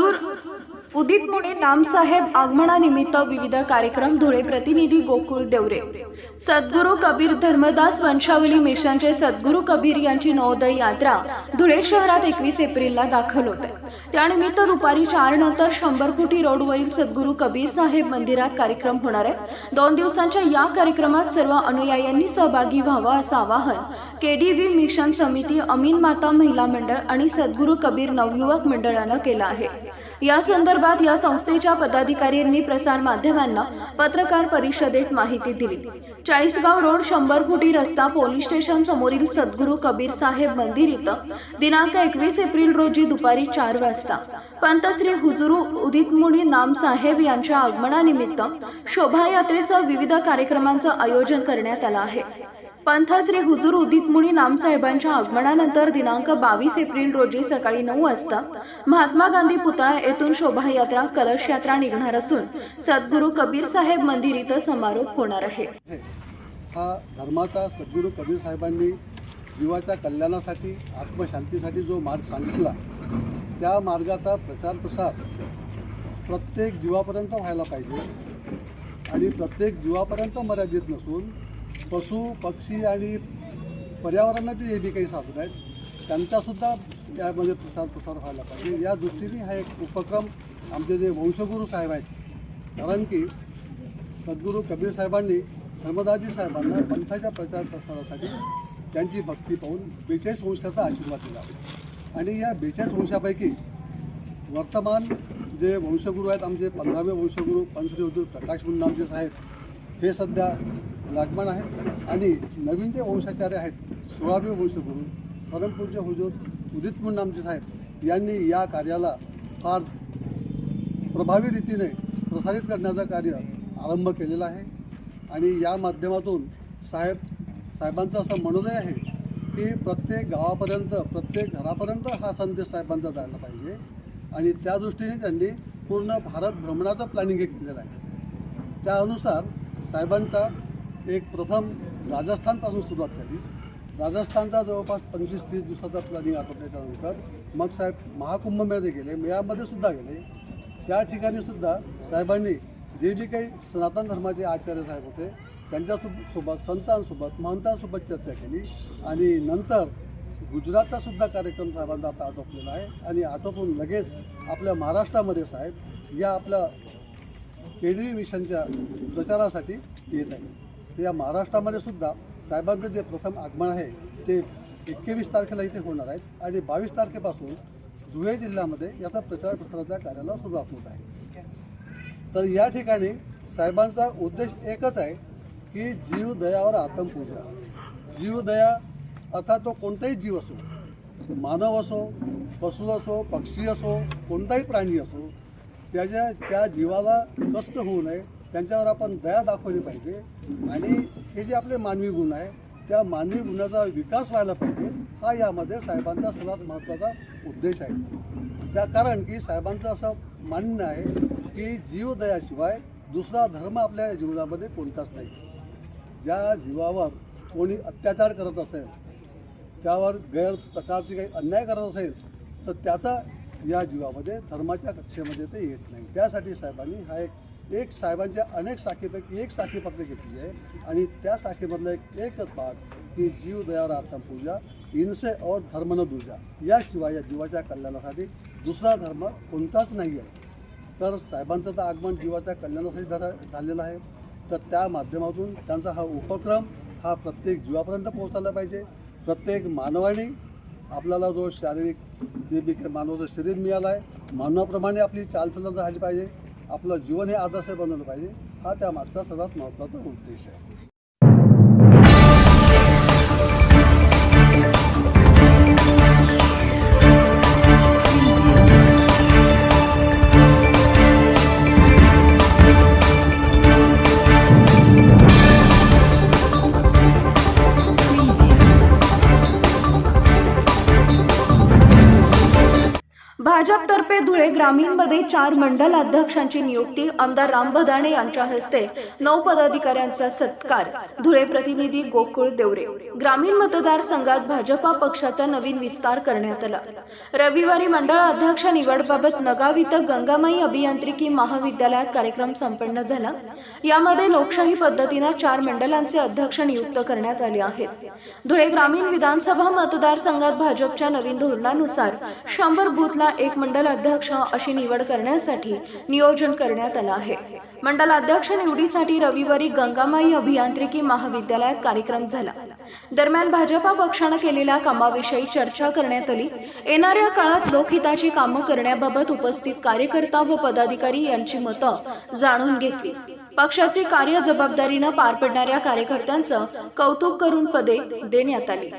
हजूर उदित मुनी नामसाहेब आगमनानिमित्त विविध कार्यक्रम धुळे प्रतिनिधी गोकुळ देवरे. सद्गुरू कबीर धर्मदास वंशावली मिशनचे सद्गुरू कबीर यांची नवोदय यात्रा धुळे शहरात एकवीस एप्रिलला दाखल होते त्यानिमित्त दुपारी चार नंतर शंभर फुटी रोडवरील सद्गुरू कबीर साहेब मंदिरात कार्यक्रम होणार आहे. दोन दिवसांच्या या कार्यक्रमात सर्व अनुयायांनी सहभागी व्हावं असं आवाहन केडीव्ही मिशन समिती अमीन माता महिला मंडळ आणि सद्गुरू कबीर नवयुवक मंडळानं केलं आहे. या संदर्भात या संस्थेच्या पदाधिकाऱ्यांनी प्रसार माध्यमांना पत्रकार परिषदेत माहिती दिली. चाळीसगाव रोड शंभर फुटी रस्ता पोलीस स्टेशन समोरील सद्गुरू कबीर साहेब मंदिर इथं दिनांक एकवीस एप्रिल रोजी दुपारी चार वाजता पंतश्री हुजुरू उदितमुनी नाम साहेब यांच्या आगमनानिमित्त शोभायात्रेसह विविध कार्यक्रमांचं आयोजन करण्यात आलं आहे. पंथाश्री हुजूर उदित मुनी नामसाहेबांच्या आगमनानंतर दिनांक बावीस एप्रिल रोजी सकाळी नऊ वाजता महात्मा गांधी पुतळा येथून शोभायात्रा कलश यात्रा निघणार असून सद्गुरू कबीर साहेब मंदिर इथं समारोप होणार आहे. आहे हा धर्माचा सद्गुरू कबीर साहेबांनी जीवाच्या कल्याणासाठी आत्मशांतीसाठी जो मार्ग सांगितला त्या मार्गाचा प्रचार प्रसार प्रत्येक जीवापर्यंत व्हायला पाहिजे. आणि प्रत्येक जीवापर्यंत मर्यादित नसून पशु पक्षी आणि पर्यावरणाचे जे बी काही साधन आहेत त्यांचासुद्धा यामध्ये प्रसार प्रसार व्हायला पाहिजे. या दृष्टीने हा एक उपक्रम आमचे जे वंशगुरू साहेब आहेत कारण की सद्गुरू कबीर साहेबांनी धर्मदाजी साहेबांना पंथाच्या प्रचार प्रसारासाठी त्यांची भक्ती पाहून बेचाळीस वंशाचा आशीर्वाद दिला. आणि या बेचाळीस वंशापैकी वर्तमान जे वंशगुरू आहेत आमचे पंधरावे वंशगुरू पंचरी हुजूर प्रकाश मुन्नामजी साहेब हे सध्या लागमान आहेत. आणि नवीन जे वंशाचार्य आहेत सोळावे वंशगुरू परमपूज्य हुजूर उदित मुन्नामजी साहेब यांनी या कार्याला फार प्रभावी रीतीने प्रसारित करण्याचं कार्य आरंभ केलेला आहे. आणि या माध्यमातून साहेब साहेबांचं असं मनोदय आहे की प्रत्येक गावापर्यंत प्रत्येक घरापर्यंत हा संदेश साहेबांचा जायला पाहिजे. आणि त्या दृष्टीने त्यांनी पूर्ण भारत भ्रमणाचं प्लॅनिंग एक केलेलं आहे. त्यानुसार साहेबांचा एक प्रथम राजस्थानपासून सुरुवात झाली. राजस्थानचा जवळपास पंचवीस तीस दिवसाचा प्लॅनिंग आटोपल्याच्यानंतर मग साहेब महाकुंभमेळ्यात गेले. मेळ्यामध्ये सुद्धा गेले. त्या ठिकाणी सुद्धा साहेबांनी जे जे काही सनातन धर्माचे आचार्य साहेब होते त्यांच्यासोबत सोबत संतांसोबत महंतांसोबत चर्चा केली आणि नंतर गुजरातचा सुद्धा कार्यक्रम साहेबांचा आता आटोपलेला आहे आणि आटोपून लगेच आपल्या महाराष्ट्रामध्ये साहेब या आपल्या केडवी मिशनच्या प्रचारासाठी येत आहे या महाराष्ट्रामध्ये सुद्धा साहेबांचं जे प्रथम आगमन आहे ते एकवीस तारखेला इथे होणार आहेत आणि बावीस तारखेपासून धुळे जिल्ह्यामध्ये याचा प्रचार प्रसाराच्या कार्याला सुरुवात होत आहे. तर या ठिकाणी साहेबांचा उद्देश एकच आहे की जीवदयावर जीव जीवदया अर्थात तो कोणताही जीव असो मानव असो पशु असो पक्षी असो कोणताही प्राणी असो त्याच्या त्या जीवाला कष्ट होऊ नये त्यांच्यावर आपण दया दाखवली पाहिजे. आणि हे जे आपले मानवी गुण आहे त्या मानवी गुणाचा विकास व्हायला पाहिजे हा यामध्ये साहेबांचा सर्वात महत्त्वाचा उद्देश आहे. त्या कारण की साहेबांचं असं मान्य आहे की जीवदयाशिवाय दुसरा धर्म आपल्या जीवनामध्ये कोणताच नाही. ज्या जीवावर कोणी अत्याचार करत असेल त्यावर गैर प्रकारचे काही अन्याय करत असेल तर त्याचा या जीवामध्ये धर्माच्या कक्षेमध्ये ते येत नाही. त्यासाठी साहेबांनी हा एक एक साहेबांच्या अनेक शाखेपैकी एक साखी फक्त घेतली आहे. आणि त्या शाखेमधला एक एकच पाठ की जीव दयावर आत्मपूजा इनसे और धर्म न याशिवाय या जीवाच्या कल्याणासाठी दुसरा धर्म कोणताच नाही आहे. तर साहेबांचं तर आगमन जीवाच्या कल्याणासाठी झालं झालेलं आहे. तर त्या माध्यमातून त्यांचा हा उपक्रम हा प्रत्येक जीवापर्यंत पोहोचायला पाहिजे. प्रत्येक मानवाने आपल्याला जो शारीरिक जे मानवाचं शरीर मिळालं आहे मानवाप्रमाणे आपली चालचलन राहिली पाहिजे. आपलं जीवन हे आदर्श बनवलं पाहिजे. हा त्या मागचा सर्वात महत्त्वाचा उद्देश आहे. ग्रामीणमध्ये चार मंडल अध्यक्षांची नियुक्ती आमदार राम भदाणे यांच्या हस्ते. नऊ पदाधिकाऱ्यांचा सत्कार. धुळे प्रतिनिधी गोकुळ देवरे. ग्रामीण मतदारसंघात भाजपा पक्षाचा नवीन विस्तार करण्यात आला. रविवारी मंडळ अध्यक्ष निवडबाबत नगाव इथं गंगामाई अभियांत्रिकी महाविद्यालयात कार्यक्रम संपन्न झाला. यामध्ये लोकशाही पद्धतीनं चार मंडलांचे अध्यक्ष नियुक्त करण्यात आले आहेत. धुळे ग्रामीण विधानसभा मतदारसंघात भाजपच्या नवीन धोरणानुसार शंभर बूथला एक मंडल अध्यक्ष अशी निवड करण्यासाठी नियोजन करण्यात आलं आहे. मंडल अध्यक्ष निवडीसाठी रविवारी गंगामाई अभियांत्रिकी महाविद्यालयात कार्यक्रम झाला. दरम्यान भाजपा पक्षानं केलेल्या कामाविषयी चर्चा करण्यात आली. येणाऱ्या काळात लोकहिताची कामं करण्याबाबत उपस्थित कार्यकर्ता व पदाधिकारी यांची मतं जाणून घेतली. पक्षाची कार्य जबाबदारीनं पार पडणाऱ्या कार्यकर्त्यांचं कौतुक करून पदे देण्यात आली.